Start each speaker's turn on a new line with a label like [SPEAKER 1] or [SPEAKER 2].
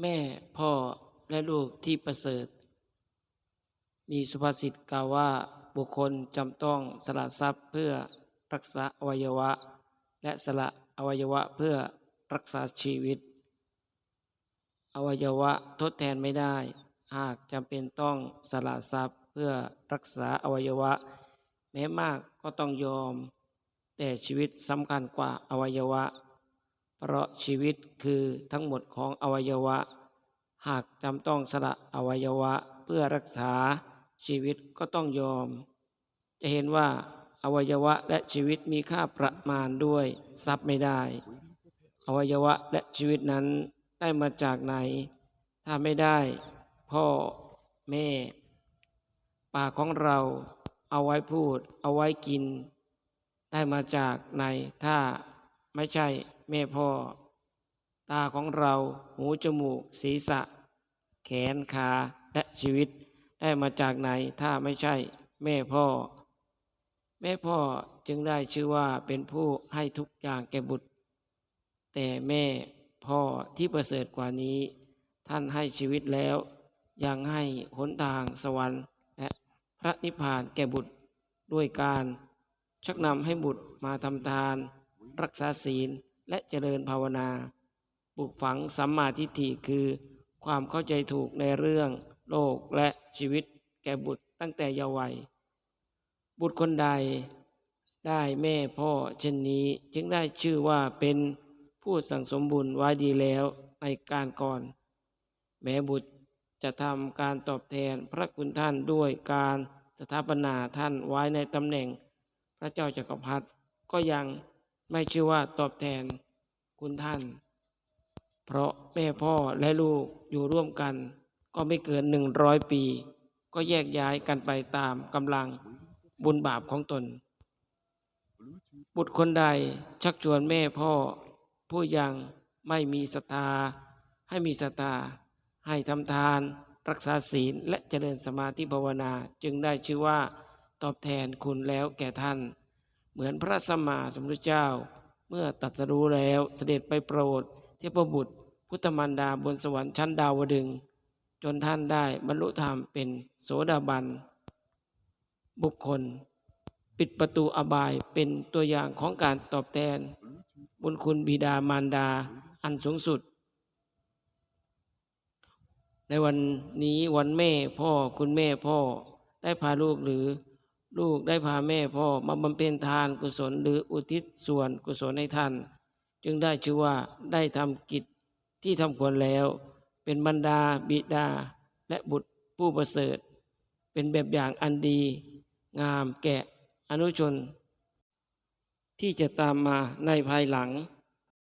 [SPEAKER 1] แม่พ่อและลูกที่ประเสริฐ มีสุภาษิตกล่าวว่าบุคคลจำต้องสละทรัพย์เพื่อรักษาอวัยวะ และสละอวัยวะเพื่อรักษาชีวิต อวัยวะทดแทนไม่ได้ หากจำเป็นต้องสละทรัพย์เพื่อรักษาอวัยวะ แม้มากก็ต้องยอม แต่ชีวิตสำคัญกว่าอวัยวะ เพราะชีวิตคือทั้งหมดของอวัยวะ หากจำต้องสละอวัยวะเพื่อรักษาชีวิตก็ต้องยอม จะเห็นว่าอวัยวะและชีวิตมีค่าประมาณด้วยทรัพย์ไม่ได้ อวัยวะและชีวิตนั้นได้มาจากไหน ถ้าไม่ได้ พ่อแม่ ปากของเรา เอาไว้พูด เอาไว้กิน ได้มาจากไหนถ้าไม่ใช่ แม่พ่อ ตาของเรา หูจมูก ศีรษะ แขนขา และชีวิต ได้มาจากไหนถ้าไม่ใช่ แม่พ่อ แม่พ่อจึงได้ชื่อว่าเป็นผู้ให้ทุกอย่างแก่บุตร แต่แม่พ่อที่ประเสริฐกว่านี้ ท่านให้ชีวิตแล้ว ยังให้หนทางสวรรค์ และพระนิพพานแก่บุตรด้วยการชักนำให้บุตรมาทำทาน รักษาศีล และเจริญภาวนาปลูกฝังสัมมาทิฏฐิคือความเข้าใจถูกในเรื่องโลกและชีวิตแก่บุตรตั้งแต่เยาว์วัย บุตรคนใดได้แม่พ่อเช่นนี้จึงได้ชื่อว่าเป็นผู้สั่งสมบุญไว้ดีแล้วในการก่อน แม้บุตรจะทำการตอบแทนพระคุณท่านด้วยการสถาปนาท่านไว้ในตำแหน่ง พระเจ้าจักรพรรดิก็ยัง ไม่ชื่อว่าตอบแทนคุณท่าน เพราะแม่พ่อและลูกอยู่ร่วมกัน ก็ไม่เกินหนึ่งร้อยปี ก็แยกย้ายกันไปตามกำลังบุญบาปของตน บุตรคนใดชักชวนแม่พ่อ ผู้ยังไม่มีศรัทธา ให้มีศรัทธา ให้ทำทาน รักษาศีลและเจริญสมาธิภาวนาจึงได้ชื่อว่าตอบแทนคุณแล้วแก่ท่าน เหมือนพระสัมมาสัมพุทธเจ้า เมื่อตรัสรู้แล้วเสด็จไปโปรด เทพบุตร พุทธมันดาบนสวรรค์ชั้นดาวดึง จนท่านได้บรรลุธรรมเป็นโสดาบัน บุคคล ปิดประตูอบายเป็นตัวอย่างของการตอบแทน บุญคุณบิดามารดาอันสูงสุด ในวันนี้วันแม่พ่อคุณแม่พ่อได้พาลูกหรือ ลูกได้พาแม่พ่อมาบำเพ็ญทานกุศลหรืออุทิศส่วนกุศลให้ท่าน จึงได้ชื่อว่าได้ทำกิจที่ทำควรแล้ว เป็นบรรดาบิดาและบุตรผู้ประเสริฐ เป็นแบบอย่างอันดี งามแก่อนุชน ที่จะตามมาในภายหลัง